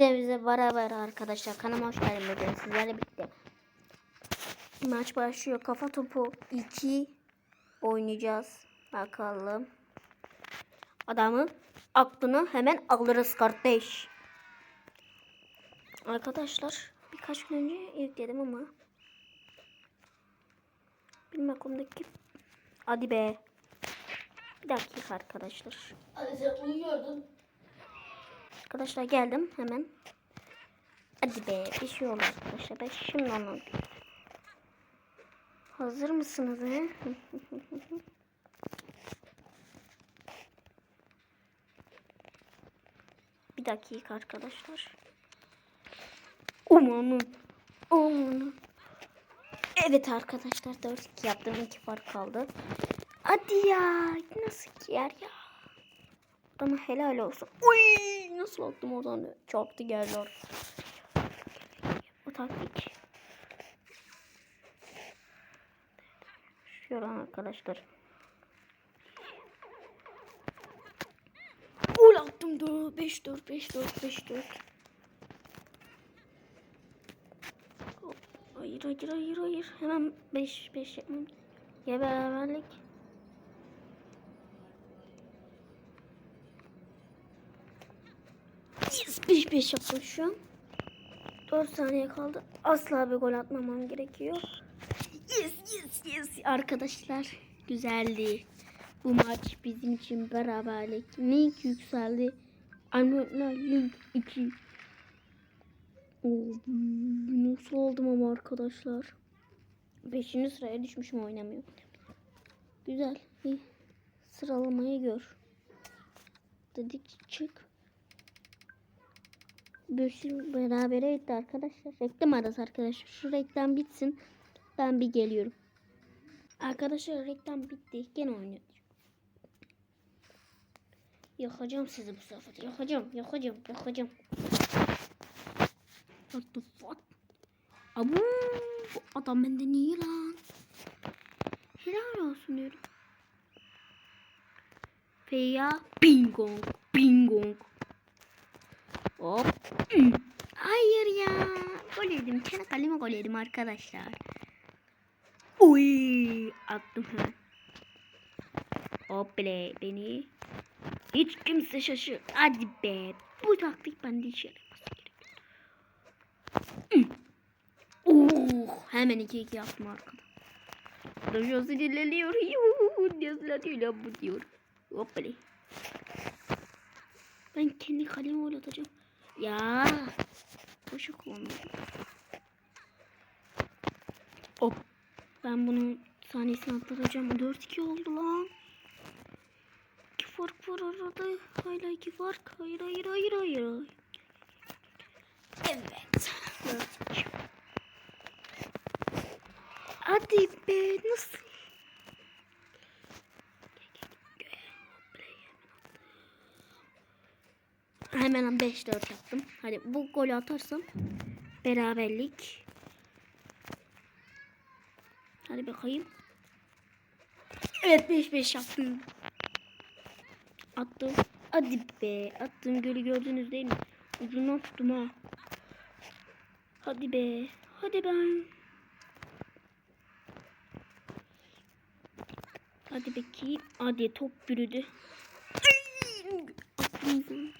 Bize beraber arkadaşlar kanalıma hoş geldiniz sizlerle birlikte. Maç başlıyor. Kafa topu 2 oynayacağız. Bakalım. Adamı aklını hemen alırız kardeş. Arkadaşlar birkaç gün önce yükledim ama benim aklımdaki hadi be. Bir dakika arkadaşlar. Hadi sen uyuyordun. Arkadaşlar geldim hemen. Hadi be bir şey oldu arkadaşlar. Ben şimdi anladım. Hazır mısınız he? bir dakika arkadaşlar. Umanın. Umanın. Evet arkadaşlar 4-2 yaptım. 2 fark kaldı. Hadi ya. Nasıl yer ya? Bana helal olsun. Uy, nasıl attım oradan? Çarptı geldi oraya. Bu taktik. Şuradan arkadaşlar. Gol attım 4 5 4 5 4 5 4. Hayır hayır hayır hayır. Hemen 5 5 yapmam. Ya. Yes, 5-5 yaptım şu an. 4 saniye kaldı. Asla bir gol atmamam gerekiyor. Yes, yes, yes. Arkadaşlar güzeldi. Bu maç bizim için beraberlik. Link yükseldi. Anotlar Link 2. Oo, nasıl oldum ama arkadaşlar. 5. sıraya düşmüşüm oynamıyorum. Güzel. İyi. Sıralamayı gör. Dedik çık. Görüşürüz berabere bitti arkadaşlar. Reklam arası arkadaşlar. Şu reklam bitsin. Ben bir geliyorum. Arkadaşlar reklam bitti. Gene oynuyoruz. Yakacağım sizi bu sefer. Yakacağım, yakacağım, yakacağım. What the fuck? Abu, bu adam benden iyi lan. Helal olsun diyorum. Feya, pingong, pingong. Hop. Hayır ya. Gol yedim. Kendi kaleme gol yedim arkadaşlar. Uy. Attım hemen. Hop bile beni. Hiç kimse şaşır. Hadi be. Bu taktik bende gerekiyor. Hmm. Oh, hemen 2-2 yaptım arkada. Dojo sinirleniyor. Yuhu, Sinirleniyor bu diyor. Hop bile. Ben kendi kalemi oynatacağım. Ya. Boşa kullandım. Hop. Ben bunun saniyesini atlatacağım. 4-2 oldu lan. 2 fark var arada. Hala 2 fark. Hayır hayır hayır hayır. Evet. 4-2. Hadi be nasıl? Hemen 5-4 yaptım. Hadi bu golü atarsam beraberlik. Hadi bakayım. Evet 5-5 yaptım. Attım. Hadi be. Attığım golü gördünüz değil mi? Ucunu tuttum ha. Hadi be. Hadi ben. Hadi bakayım. Hadi top yürüdü. Attım golü.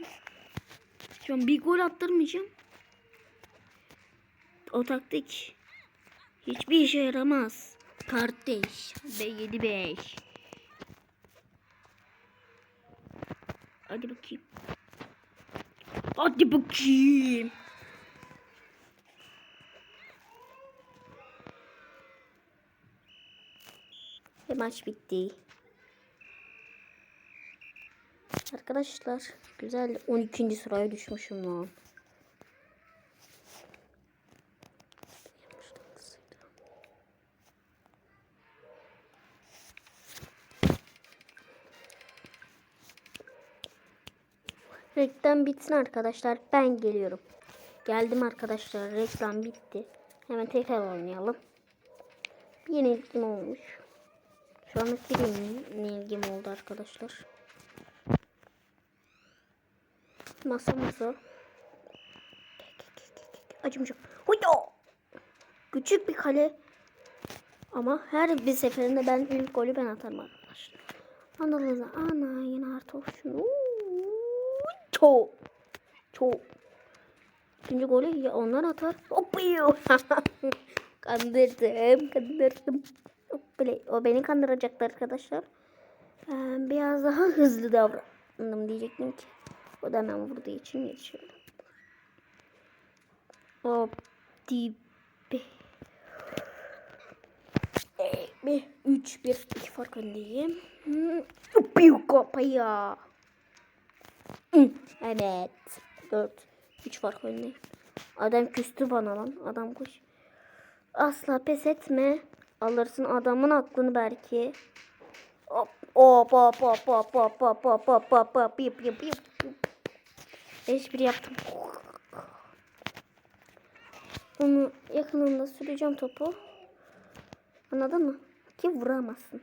Şu bir gol attırmayacağım. O taktik hiçbir işe yaramaz. Kardeş. Ve 7-5. Hadi bakayım. Hadi bakayım. Maç bitti. Arkadaşlar güzel 12. sıraya düşmüşüm lan. Reklam bitsin arkadaşlar. Ben geliyorum. Geldim arkadaşlar. Reklam bitti. Hemen tekrar oynayalım. Bir yenilgim olmuş. Şu an bir yenilgim oldu arkadaşlar. Masa masa. acımayacak. Huyo! Küçük bir kale. Ama her bir seferinde ben ilk golü ben atarım arkadaşlar. Analıza ana yine artı şunu. Çok. Çok. İkinci golü ya onlar atar. Hop yiyor. kandırdım, kandırdım. O beni kandıracaktı arkadaşlar. Ben biraz daha hızlı davrandım diyecektim ki. O da hemen vurduğu için geçiyorum. Hop dibi. 3 1 2 fark öndeyim. Bir kopaya. Evet. 4 3 fark öndeyim. Adam küstü bana lan. Adam kuş. Asla pes etme. Alırsın adamın aklını belki. Hop hop hop hop hop hop hop hop hop hop hop hop hop 5-1 yaptım. Onu yakınında süreceğim topu. Anladın mı? Ki vuramazsın.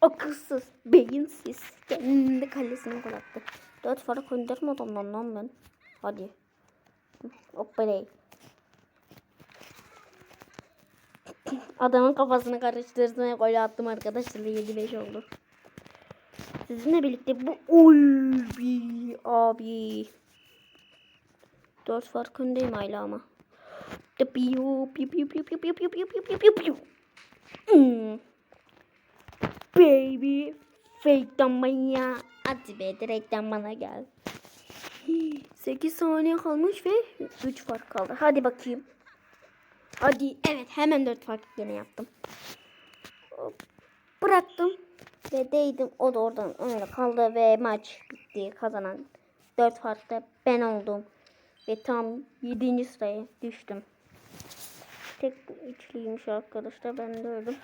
Akılsız, beyinsiz. Kendi kalesine gol attı. Dört fark gönderme adamdan lan ben. Hadi. Hoppaley. Adamın kafasını karıştırdım ve gol attım arkadaşlar. 7-5 oldu. Sizinle birlikte bu oy bi- abi. 4 fark öndeyim hala ama. Piu piu piu piu piu piu piu piu piu piu piu. Hmm. Baby fake'den manya. Hadi be direkten bana gel. 8 saniye kalmış ve 3 fark kaldı. Hadi bakayım. Hadi evet hemen 4 fark yine yaptım. Bıraktım ve değdim. O da oradan öyle kaldı ve maç bitti. Kazanan 4 farkta ben oldum. Ve tam 7. sıraya düştüm. Tek üçlüymüş arkadaşlar. Ben de öldüm.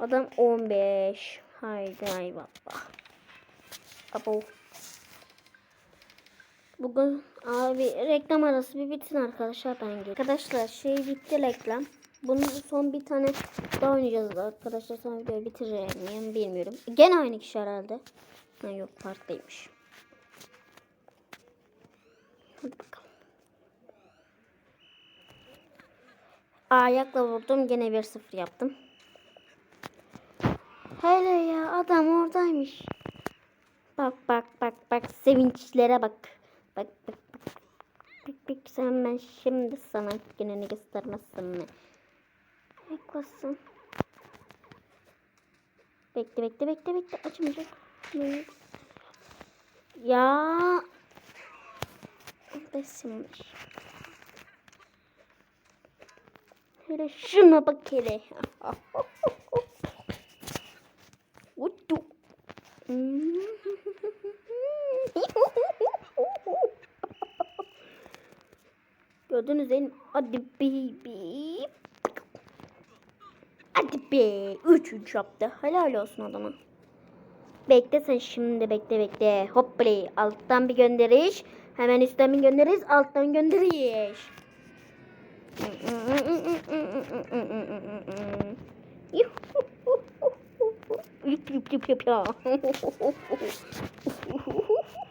Adam 15. Haydi eyvallah. Abo. Bugün abi reklam arası bir bitsin arkadaşlar ben geliyorum. Arkadaşlar şey bitti reklam. Bunun son bir tane daha oynayacağız arkadaşlar. Sonra videoyu bitirir miyim bilmiyorum. Gene aynı kişi herhalde. Ha, yok farklıymış. Hadi bakalım. Ayakla vurdum. Gene 1-0 yaptım. Hele ya adam oradaymış. Bak bak bak bak sevinçlere bak. Bak bak bak. Bak bak sen ben şimdi sana gününü göstermezsem mi? Beklesin. Bekle bekle bekle bekle açmayacak. Ya. Besimmiş. Hele şuna bak hele. Uttu. Gördünüz değil mi? Hadi baby. Be. 3 3 yaptı. Helal olsun adama. Bekle sen şimdi bekle bekle. Hop play. Alttan bir gönderiş. Hemen üstten bir gönderiş. Alttan gönderiş. Yip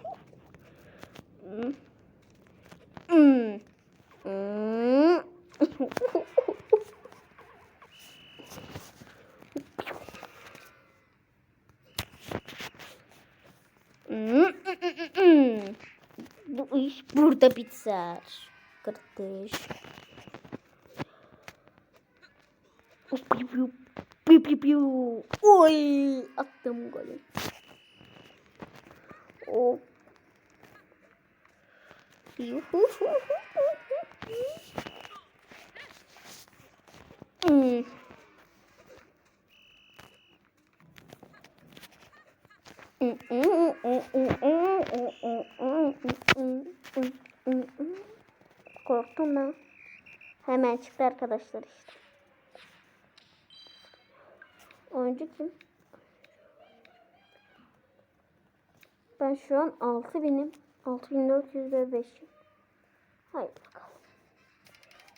tapizar cartaz. O piu piu piu piu piu. Oi! Atamo agora. Oh. Piu. Korktum ben. Hemen çıktı arkadaşlar işte. Oyuncu kim? Ben şu an 6000'im. 6405'im. Haydi bakalım.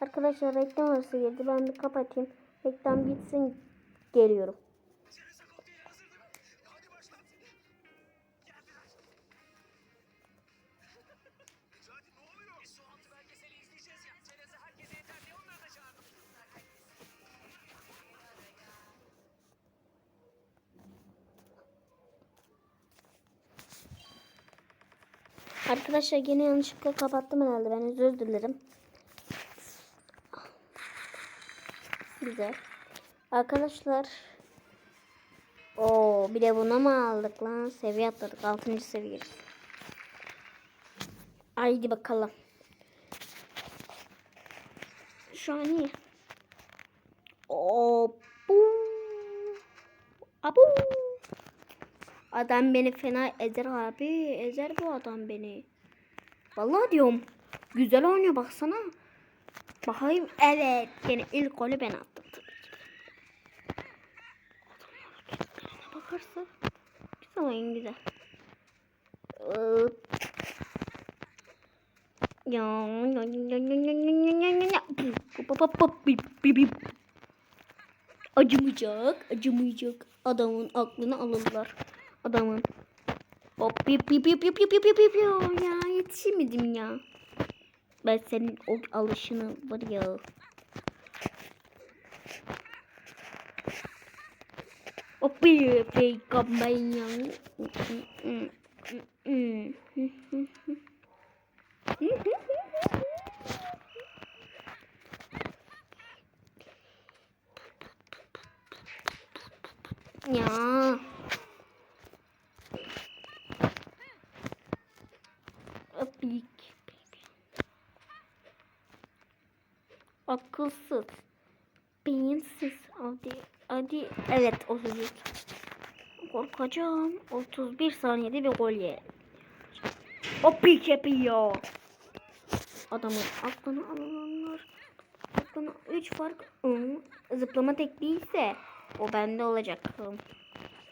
Arkadaşlar reklam arası girdi. Ben bir kapatayım. Reklam bitsin. Geliyorum. Arkadaşlar yine yanlışlıkla kapattım herhalde. Ben özür dilerim. Güzel. Arkadaşlar. Oo bir de buna mı aldık lan? Seviye atladık. 6. seviye. Haydi bakalım. Şu an iyi. Oo. bu. Abu. Adam beni fena ezer abi. Ezer bu adam beni. Vallahi diyorum. Güzel oynuyor baksana. Bakayım. Evet. Yani ilk golü ben attım. Bakarsın. Güzel oyun güzel. Acımayacak, acımayacak. Adamın aklını alırlar. Adamın. Hop bip bip bip bip bip bip bip bip ya yetişemedim ya. Ben senin o alışını var ya. Hop bip bip kampanya. Ya. Akılsız. Beyinsiz. Hadi. Hadi. Evet 33. Korkacağım. 31 saniyede bir gol ye. Apik yapıyor. Adamın aklını alanlar. Aklına 3 fark. Hı, Zıplama tekniğiyse o bende olacak.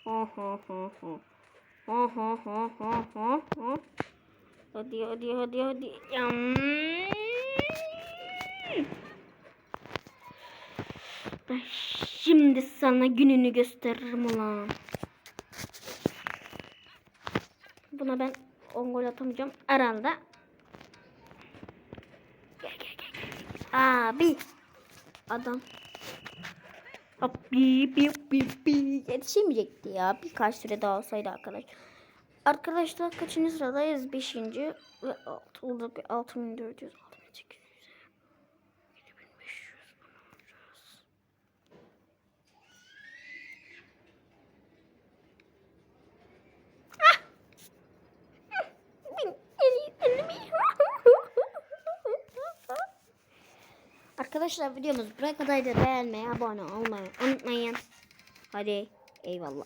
Ha ha ha. Ha ha ha ha ha ha. Hadi hadi hadi hadi. Yam. Ben şimdi sana gününü gösteririm ulan. Buna ben 10 gol atamayacağım. Herhalde. Gel gel gel. Abi. Adam. Hop, bip bip bip bip. Yetişemeyecekti ya. Birkaç süre daha olsaydı arkadaş. Arkadaşlar kaçıncı sıradayız? Beşinci ve altı oldu. Altı bin dört yüz, altı bin sekiz yüz, yedi bin beş yüz. Ah! Bin, elli, elli bin. Arkadaşlar videomuz buraya kadar da beğenmeyi, abone olmayı unutmayın. Hadi eyvallah.